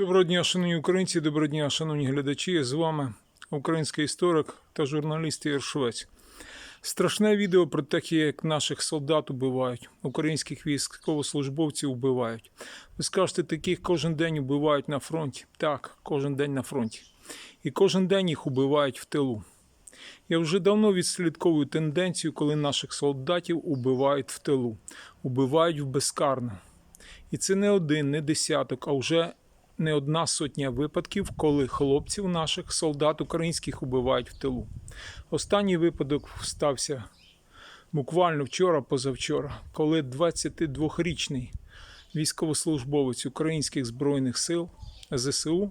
Доброго дня, шановні українці, доброго дня, шановні глядачі. З вами український історик та журналіст Ігор Швець. Страшне відео про те, як наших солдат убивають, українських військовослужбовців убивають. Ви скажете, таких кожен день убивають на фронті. Так, кожен день на фронті. І кожен день їх убивають в тилу. Я вже давно відслідковую тенденцію, коли наших солдатів убивають в тилу, убивають в безкарно. І це не один, не десяток, а вже не одна сотня випадків, коли хлопців наших солдат українських убивають в тилу. Останній випадок стався буквально вчора, позавчора, коли 22-річний військовослужбовець українських збройних сил ЗСУ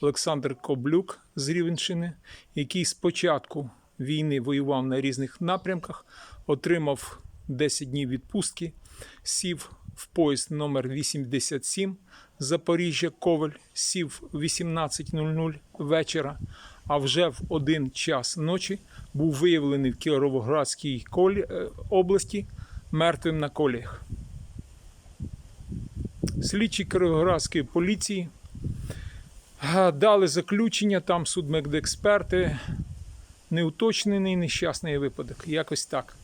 Олександр Коблюк з Рівенщини, який спочатку війни воював на різних напрямках, отримав 10 днів відпустки, сів в поїзд номер 87 Запоріжжя Коваль, сів 18.00 вечора, а вже в один час ночі був виявлений в Кіровоградській е, області мертвим на коліях. Слідчі Кіровоградської поліції дали заключення, там судмедексперти, неуточнений нещасний випадок. Якось так.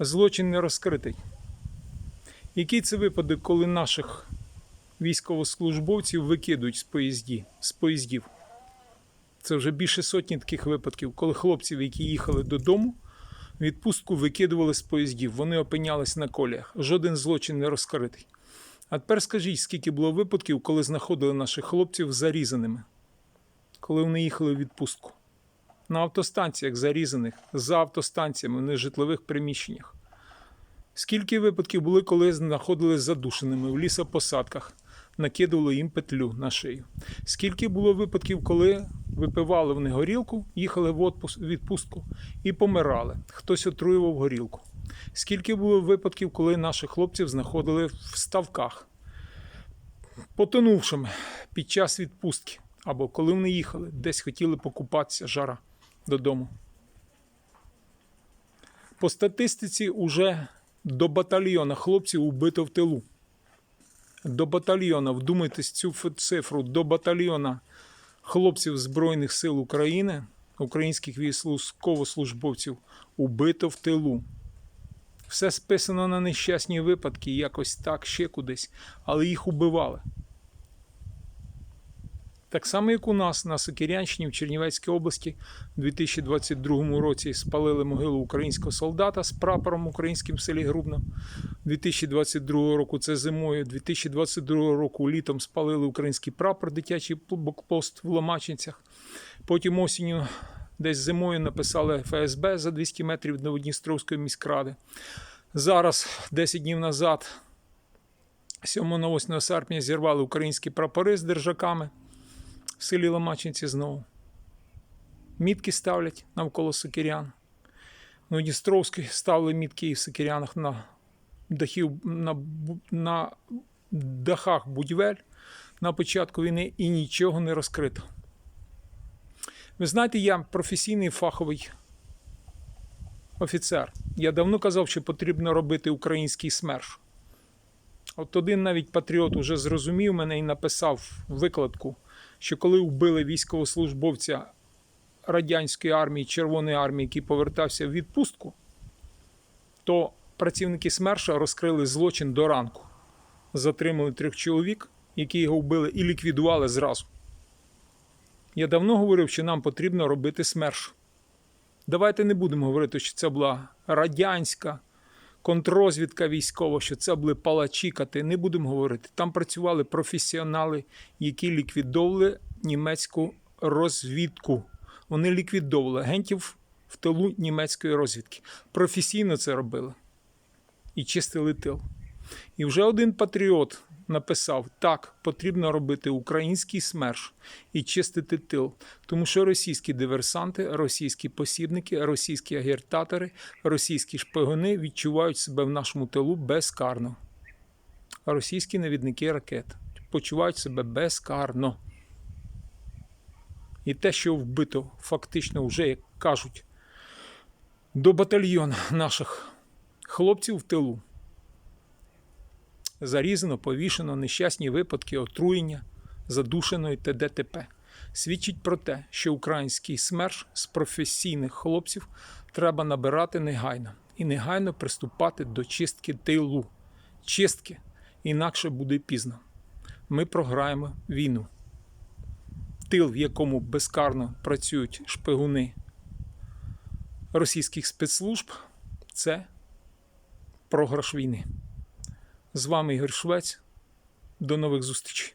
Злочин не розкритий. Який це випадок, коли наших військовослужбовців викидують з, поїзді, з поїздів? Це вже більше сотні таких випадків, коли хлопців, які їхали додому, відпустку викидували з поїздів. Вони опинялись на коліях. Жоден злочин не розкритий. А тепер скажіть, скільки було випадків, коли знаходили наших хлопців зарізаними, коли вони їхали в відпустку? На автостанціях зарізаних, за автостанціями, в нежитлових приміщеннях. Скільки випадків були, коли знаходились задушеними в лісопосадках, накидували їм петлю на шию? Скільки було випадків, коли випивали вони горілку, їхали в відпустку і помирали? Хтось отруював горілку. Скільки було випадків, коли наших хлопців знаходили в ставках, потонувшими під час відпустки, або коли вони їхали, десь хотіли покупатися жара додому? По статистиці уже до батальйона хлопців убито в тилу. До батальйона, вдумайтесь цю цифру, до батальйона хлопців Збройних сил України, українських військовослужбовців, убито в тилу. Все списано на нещасні випадки, якось так, ще кудись, але їх убивали. Так само, як у нас на Сокирянщині в Чернівецькій області у 2022 році спалили могилу українського солдата з прапором українським в селі Грубно. 2022 року це зимою, 2022 року літом спалили український прапор, дитячий блокпост в Ломачинцях. Потім осінню, десь зимою написали ФСБ за 200 метрів до Дністровської міськради. Зараз, 10 днів назад, 7-8 серпня, зірвали українські прапори з держаками в селі Ломачинці знову. Мітки ставлять навколо Сокирян. Ну, Дністровський ставили мітки і в Сокирянах на, дахів, на, на дахах будівель на початку війни і нічого не розкрито. Ви знаєте, я професійний фаховий офіцер. Я давно казав, що потрібно робити український смерш. От один навіть патріот уже зрозумів мене і написав викладку, що коли вбили військовослужбовця радянської армії, Червоної армії, який повертався в відпустку, то працівники СМЕРШа розкрили злочин до ранку. Затримали трьох чоловік, які його вбили, і ліквідували зразу. Я давно говорив, що нам потрібно робити СМЕРШ. Давайте не будемо говорити, що це була радянська контррозвідка військова, що це були палачі, кати. Не будемо говорити. Там працювали професіонали, які ліквідовували німецьку розвідку. Вони ліквідовували агентів в тилу німецької розвідки. Професійно це робили і чистили тил. І вже один патріот написав: так, потрібно робити український смерш і чистити тил, тому що російські диверсанти, російські посібники, російські агітатори, російські шпигуни відчувають себе в нашому тилу безкарно. Російські навідники ракет почувають себе безкарно. І те, що вбито, фактично, вже, як кажуть, до батальйона наших хлопців в тилу зарізано, повішено, нещасні випадки, отруєння, задушеної ТДТП. Свідчить про те, що український СМЕРШ з професійних хлопців треба набирати негайно і негайно приступати до чистки тилу. Чистки, інакше буде пізно. Ми програємо війну. Тил, в якому безкарно працюють шпигуни російських спецслужб, це програш війни. З вами Ігор Швець. До нових зустрічей.